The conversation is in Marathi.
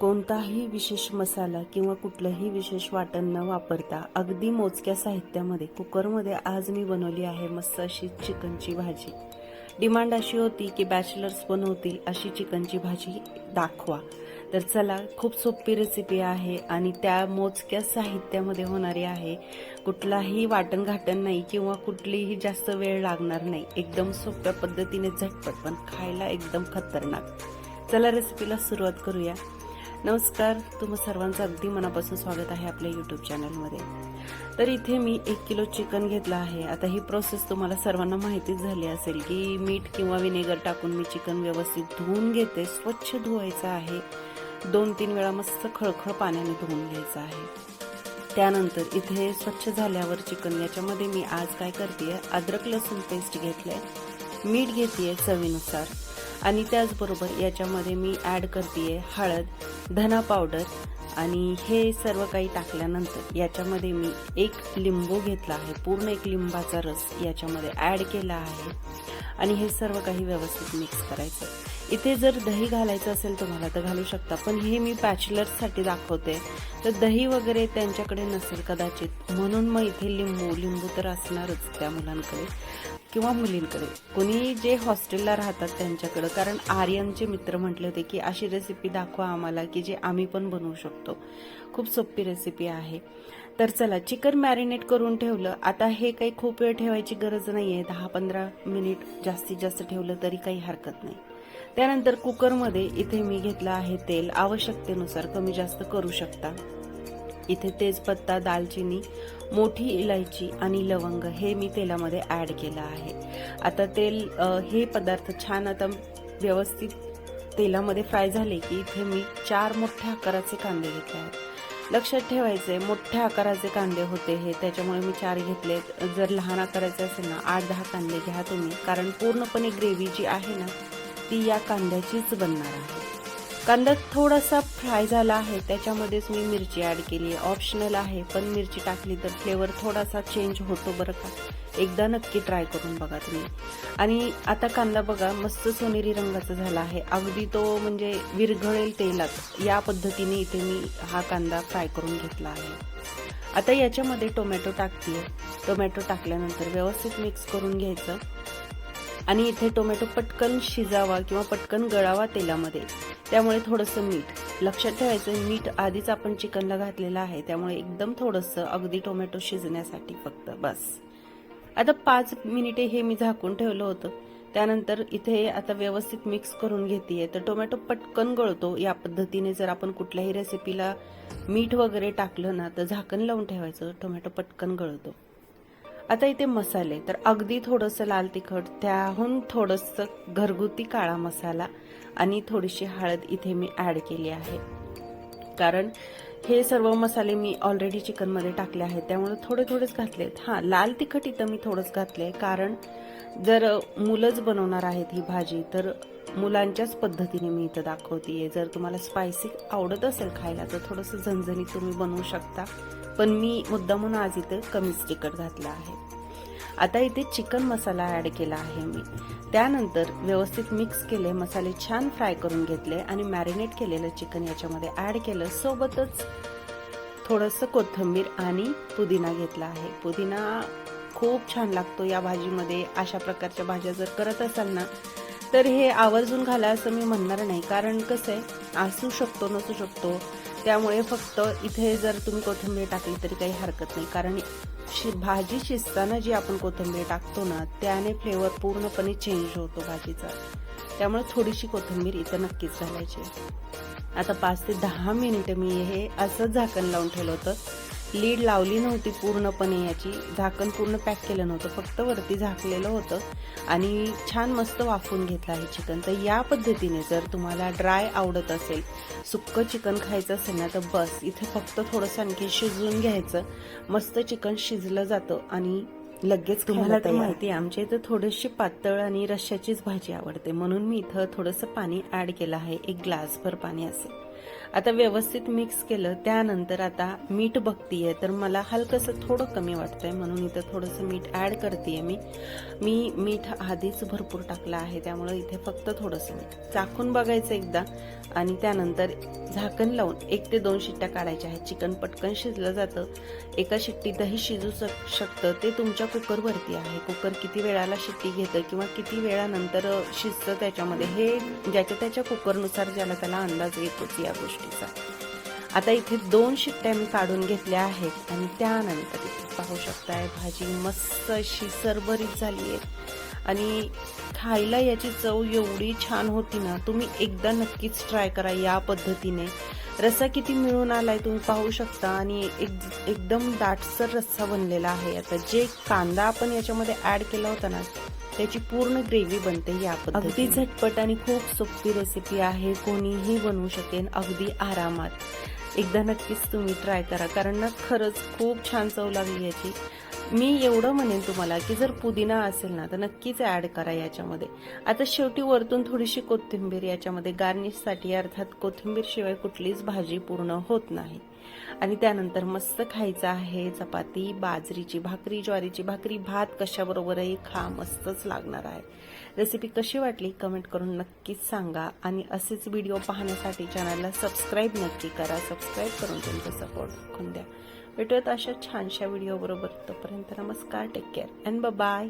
कोणताही विशेष मसाला किंवा कुठलंही विशेष वाटण न वापरता अगदी मोजक्या साहित्यामध्ये कुकरमध्ये आज मी बनवली आहे मस्त अशी चिकनची भाजी. डिमांड अशी होती की बॅचलर्स बनवतील अशी चिकनची भाजी दाखवा. तर चला खूप सोपी रेसिपी आहे आणि त्या मोजक्या साहित्यामध्ये होणारी आहे. कुठलाही वाटण घाटण नाही किंवा कुठलीही जास्त वेळ लागणार नाही. एकदम सोप्या पद्धतीने झटपट पण खायला एकदम खतरनाक. चला रेसिपीला सुरुवात करूया. नमस्कार तुम्हा सर्वांचं अगदी मनापासून स्वागत आहे आपल्या यूट्यूब चॅनलमध्ये तर इथे मी एक किलो चिकन घेतलं आहे. आता ही प्रोसेस तुम्हाला सर्वांना माहितीच झाली असेल की मीठ किंवा विनेगर टाकून मी चिकन व्यवस्थित धुवून घेते. स्वच्छ धुवायचं आहे. दोन तीन वेळा मस्त खळखळ पाण्याने धुवून घ्यायचं आहे. त्यानंतर इथे स्वच्छ झाल्यावर चिकन याच्यामध्ये मी आज काय करते अद्रक लसूण पेस्ट घेतलंय. मीठ घेते चवीनुसार. आणि त्याचबरोबर याच्यामध्ये मी ॲड करते हळद धना पावडर आणि हे सर्व काही टाकल्यानंतर याच्यामध्ये मी एक लिंबू घेतला आहे. पूर्ण एक लिंबाचा रस याच्यामध्ये ॲड केला आहे. आणि हे सर्व काही व्यवस्थित मिक्स करायचं. इथे जर दही घालायचं असेल तुम्हाला तर घालू शकता पण हे मी बॅचलर्ससाठी दाखवते. तर दही वगैरे त्यांच्याकडे नसेल कदाचित म्हणून मग इथे लिंबू लिंबू तर असणारच त्या मुलांकडे. किंवा मुलींकडे. कोणी जे हॉस्टेलला राहतात त्यांच्याकडं. कारण आर्यनचे मित्र म्हटले होते की अशी रेसिपी दाखवा आम्हाला की जे आम्ही पण बनवू शकतो. खूप सोपी रेसिपी आहे. तर चला चिकन मॅरिनेट करून ठेवलं. आता हे काही खूप वेळ ठेवायची गरज नाही आहे दहा पंधरा मिनिट जास्तीत जास्त ठेवलं तरी काही हरकत नाही. त्यानंतर कुकरमध्ये इथे मी घेतलं आहे तेल. आवश्यकतेनुसार कमी जास्त करू शकता. इथे तेजपत्ता दालचिनी मोठी इलायची आणि लवंग हे मी तेलामध्ये ॲड केलं आहे. आता तेल हे पदार्थ छान आता व्यवस्थित तेलामध्ये फ्राय झाले की इथे मी चार मोठ्या आकाराचे कांदे घेतले आहेत. लक्षात ठेवायचे मोठ्या आकाराचे कांदे होते हे त्याच्यामुळे मी चार घेतले जर लहान आकाराचे असेल ना आठ दहा कांदे घ्या तुम्ही कारण पूर्णपणे ग्रेव्ही जी आहे ना ती या कांद्याचीच बनणार आहे. कांदा थोडासा फ्राय झाला आहे. त्याच्यामध्येच मी मिरची ॲड केली आहे. ऑप्शनल आहे पण मिरची टाकली तर फ्लेवर थोडासा चेंज होतो बरं का. एकदा नक्की ट्राय करून बघा तुम्ही. आणि आता कांदा बघा मस्त सोनेरी रंगाचा झाला आहे. अगदी तो म्हणजे विरघळेल तेलात. या पद्धतीने इथे मी हा कांदा फ्राय करून घेतला आहे. आता याच्यामध्ये टोमॅटो टाकते टोमॅटो टाकल्यानंतर व्यवस्थित मिक्स करून घ्यायचं. आणि इथे टोमॅटो पटकन शिजावा किंवा पटकन गळावा तेलामध्ये. त्यामुळे थोडंसं मीठ. लक्षात ठेवायचं मीठ आधीच आपण चिकनला घातलेलं आहे. त्यामुळे एकदम थोडंसं अगदी टोमॅटो शिजण्यासाठी फक्त बस. आता पाच मिनिटे हे मी झाकून ठेवलं होतं. त्यानंतर इथे आता व्यवस्थित मिक्स करून घेते तर टोमॅटो पटकन गळतो. या पद्धतीने जर आपण कुठल्याही रेसिपीला मीठ वगैरे टाकलं ना तर झाकण लावून ठेवायचं. टोमॅटो पटकन गळतो. आता इथे मसाले. तर अगदी थोडंसं लाल तिखट त्याहून थोडंसं घरगुती काळा मसाला आणि थोडीशी हळद इथे मी ॲड केली आहे. कारण हे सर्व मसाले मी ऑलरेडी चिकनमध्ये टाकले आहेत. त्यामुळे थोडे थोडेच घातलेत. हां लाल तिखट इथं मी थोडंच घातले कारण जर मुलंच बनवणार आहेत ही भाजी तर मुलांच्याच पद्धतीने मी इथं दाखवते जर तुम्हाला स्पायसी आवडत असेल खायला तर थोडंसं झणझणीत तुम्ही बनवू शकता. पण मी मुद्दामून आज इथं कमीच तिखट घातलं आहे. आता इथे चिकन मसाला ॲड केला आहे मी. त्यानंतर व्यवस्थित मिक्स केले मसाले छान फ्राय करून घेतले आणि मॅरिनेट केलेलं चिकन याच्यामध्ये ॲड केलं. सोबतच थोडंसं कोथिंबीर आणि पुदिना घेतला आहे. पुदिना खूप छान लागतो या भाजीमध्ये. अशा प्रकारच्या भाज्या जर करत असाल ना तर हे आवर्जून घाला असं मी म्हणणार नाही. कारण कसं आहे असू शकतो नसू शकतो त्यामुळे फक्त इथे जर तुम्ही कोथिंबीर टाकली तरी काही हरकत नाही. कारण शि भाजी शिजताना जी आपण कोथिंबीर टाकतो ना त्याने फ्लेवर पूर्णपणे चेंज होतो भाजीचा. त्यामुळे थोडीशी कोथिंबीर इथं नक्कीच घालायची आता पाच ते दहा मिनिटं मी हे असंच झाकण लावून ठेवलं होतं. लीड लावली नव्हती पूर्णपणे याची. झाकण पूर्ण पॅक केलं नव्हतं. फक्त वरती झाकलेलं होतं आणि छान मस्त वाफवून घेतलं आहे चिकन. तर या पद्धतीने जर तुम्हाला ड्राय आवडत असेल सुक्कं चिकन खायचं असेल ना तर बस इथे फक्त थोडंसं आणखी शिजवून घ्यायचं. मस्त चिकन शिजलं जातं आणि लगेच तुम्हाला तर माहिती आहे आमच्या इथं थोडीशी पातळ आणि रश्श्याचीच भाजी आवडते. म्हणून मी इथं थोडंसं पाणी ॲड केलं आहे. एक ग्लासभर पाणी असेल. आता व्यवस्थित मिक्स केलं त्यानंतर आता मीठ बघतीये तर मला हलकंसं थोडं कमी वाटतंय म्हणून इथं थोडंसं मीठ ऍड करते मी. मी मीठ आधीच भरपूर टाकलं आहे त्यामुळे इथे फक्त थोडंसं मीठ. चाखून बघायचं एकदा. आणि त्यानंतर झाकण लावून एक ते दोन शिट्ट्या काढायच्या आहेत. चिकन पटकन शिजलं जातं. एका शिट्टीतही शिजू शक शकतं. ते तुमच्या कुकरवरती आहे. कुकर किती वेळाला शिट्टी घेतं किंवा किती वेळानंतर शिजतं त्याच्यामध्ये हे ज्याच्या त्याच्या कुकरनुसार ज्याला त्याला अंदाज येतोच या गोष्टीचा. आता इथे दोन शिट्ट्या मी काढून घेतल्या आहेत आणि त्यानंतर इथे पाहू शकताय भाजी मस्त अशी सरभरीत झाली आहे. आणि खायला याची चव एवढी छान होती ना तुम्ही एकदा नक्कीच ट्राय करा या पद्धतीने. रस्सा किती मिळून आलाय तुम्ही पाहू शकता आणि एक एकदम दाटसर रस्सा बनलेला आहे. आता जे कांदा आपण याच्यामध्ये ऍड केला होता ना त्याची पूर्ण ग्रेव्ही बनते या अगदी झटपट आणि खूप सोपी रेसिपी आहे कोणीही बनवू शकेन अगदी आरामात. एकदा नक्कीच तुम्ही ट्राय करा. कारण ना खरंच खूप छान चव लागली याची. मी एवढं म्हणेन तुम्हाला की जर पुदिना असेल ना तर नक्कीच ऍड करा याच्यामध्ये. आता शेवटी वरतून थोडीशी कोथिंबीर याच्यामध्ये गार्निशसाठी अर्थात कोथिंबीर शिवाय कुठलीच भाजी पूर्ण होत नाही. आणि त्यानंतर मस्त खायचं आहे चपाती बाजरीची भाकरी ज्वारीची भाकरी भात कशाबरोबरही खा मस्तच लागणार आहे. रेसिपी कशी वाटली? कमेंट करून नक्कीच सांगा. आणि असेच व्हिडिओ पाहण्यासाठी चॅनलला सबस्क्राईब नक्की करा. सबस्क्राईब करून तुमचा सपोर्ट दाखवून द्या. भेटूयात अशा छानशा व्हिडिओ बरोबर. तोपर्यंत नमस्कार टेक केअर अँड बाय